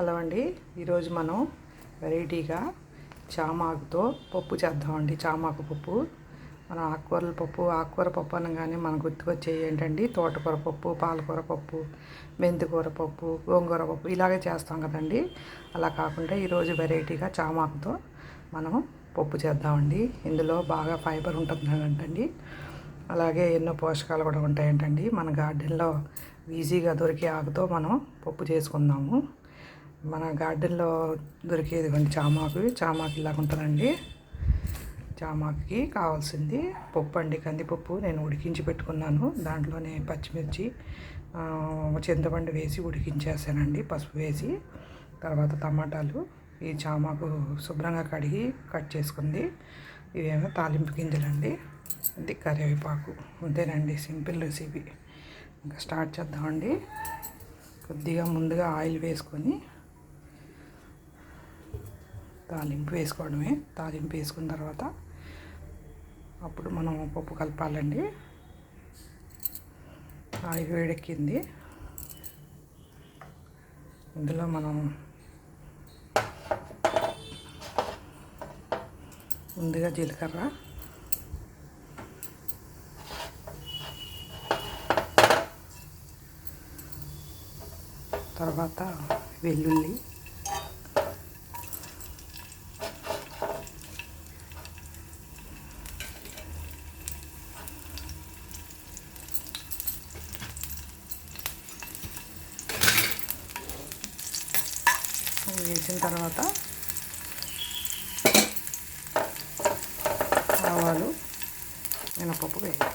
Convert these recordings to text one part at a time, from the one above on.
Hello అండి. ఈరోజు మనం వెరైటీగా చామాకుతో పప్పు చేద్దామండి. చామాకు పప్పు. మనం ఆకుకూరల పప్పు ఆకుకూర పప్పు అనగానే మనకు గుర్తుకొచ్చేవి ఏంటండి? తోటకూర పప్పు పాలకూర పప్పు మెంతికూర పప్పు గోంగూర పప్పు ఇలాగే చేస్తాం కదండి. అలా కాకుండా ఈరోజు వెరైటీగా చామాకుతో మనం పప్పు చేద్దామండి. ఇందులో బాగా ఫైబర్ ఉంటుంది అంటండి. అలాగే ఎన్నో పోషకాలు కూడా ఉంటాయంటండి. మన గార్డెన్లో ఈజీగా దొరికే ఆకుతో మనం పప్పు చేసుకుందాము. మన గార్డెన్లో దొరికేది కొంచెం చామాకు. చామాకు ఇలాగ ఉంటుందండి చామాకుకి కావాల్సింది పప్పు అండి. కందిపప్పు నేను ఉడికించి పెట్టుకున్నాను. దాంట్లోనే పచ్చిమిర్చి చింతపండు వేసి ఉడికించేసానండి. పసుపు వేసి తర్వాత టమాటాలు. ఈ చామాకు శుభ్రంగా కడిగి కట్ చేసుకుంది. ఇవేమో తాలింపు గింజలండి. ఇది కరివేపాకు. అంతేనండి సింపుల్ రెసిపీ. ఇంకా స్టార్ట్ చేద్దామండి. కొద్దిగా ముందుగా ఆయిల్ వేసుకొని తాలింపు వేసుకోవడమే. తాలింపు వేసుకున్న తర్వాత అప్పుడు మనం పప్పు కలపాలండి. ఆయిల్ వేడెక్కింది. ఇందులో మనం ముందుగా జీలకర్ర. తర్వాత వెల్లుల్లి. ఇవి వేసిన తర్వాత ఆవాలు మినపప్పు వేయాలి.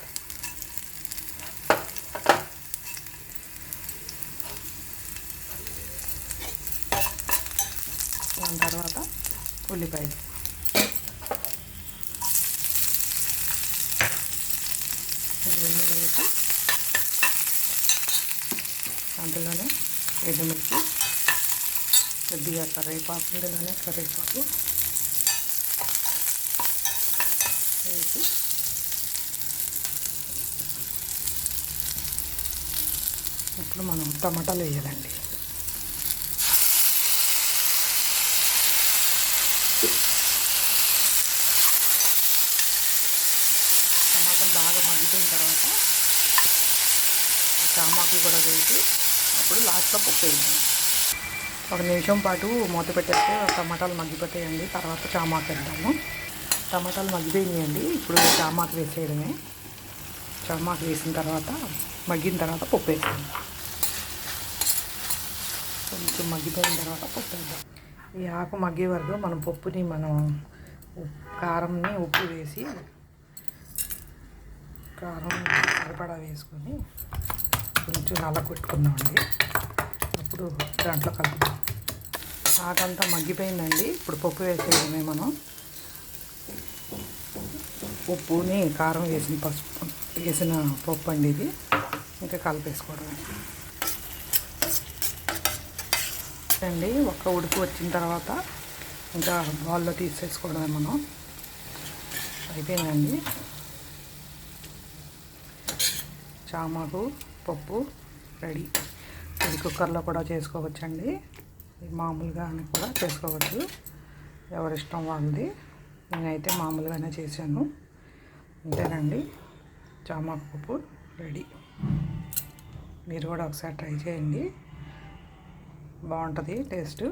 దాని తర్వాత ఉల్లిపాయలు. ఇవన్నీ వేసి అందులోనే ఎండుమిర్చి కొద్దిగా కరివేపాకు ఇందులోనే కరివేపాకు వేసి ఇప్పుడు మనం టమాటాలు వేయాలండి. టమాటాలు బాగా మగ్గిపోయిన తర్వాత చామాకు కూడా వేసి అప్పుడు లాస్ట్లో పప్పు వేయాలి ఒక నిమిషం పాటు మూత పెట్టేస్తే టమాటాలు మగ్గిపోతాయండి. తర్వాత చామాకు వేద్దాము. టమాటాలు మగ్గిపోయినాయండి. ఇప్పుడు చామాకు వేసేయడమే. చామాకు వేసిన తర్వాత మగ్గిన తర్వాత పప్పు వేసాము కొంచెం మగ్గిపోయిన తర్వాత పప్పు వేద్దాం. ఈ ఆకు మగ్గే వరకు మనం పప్పుని మనం కారంని ఉప్పు వేసి కారం సరిపడా వేసుకొని కొంచెం నల్ల కొట్టుకుందామండి ఇప్పుడు దాంట్లో కలుపుతాం ఆకంతా మగ్గిపోయిందండి. ఇప్పుడు పప్పు వేసేయడమే మనం. ఉప్పుని కారం వేసిన పసుపు వేసిన పప్పు అండి ఇది. ఇంకా కలిపేసుకోవడమే. అండి ఒక్క ఉడుపు వచ్చిన తర్వాత ఇంకా బాల్లో తీసేసుకోవడమే మనం. అయిపోయిందండి. చామాకు పప్పు రెడీ. ఇది కుక్కర్లో కూడా చేసుకోవచ్చండి. ఇది మామూలుగా కూడా చేసుకోవచ్చు. ఎవరిష్టం వాళ్ళది. నేనైతే మామూలుగానే చేశాను. అంతేనండి చామాకు పప్పు రెడీ. మీరు కూడా ఒకసారి ట్రై చేయండి. బాగుంటుంది టేస్ట్.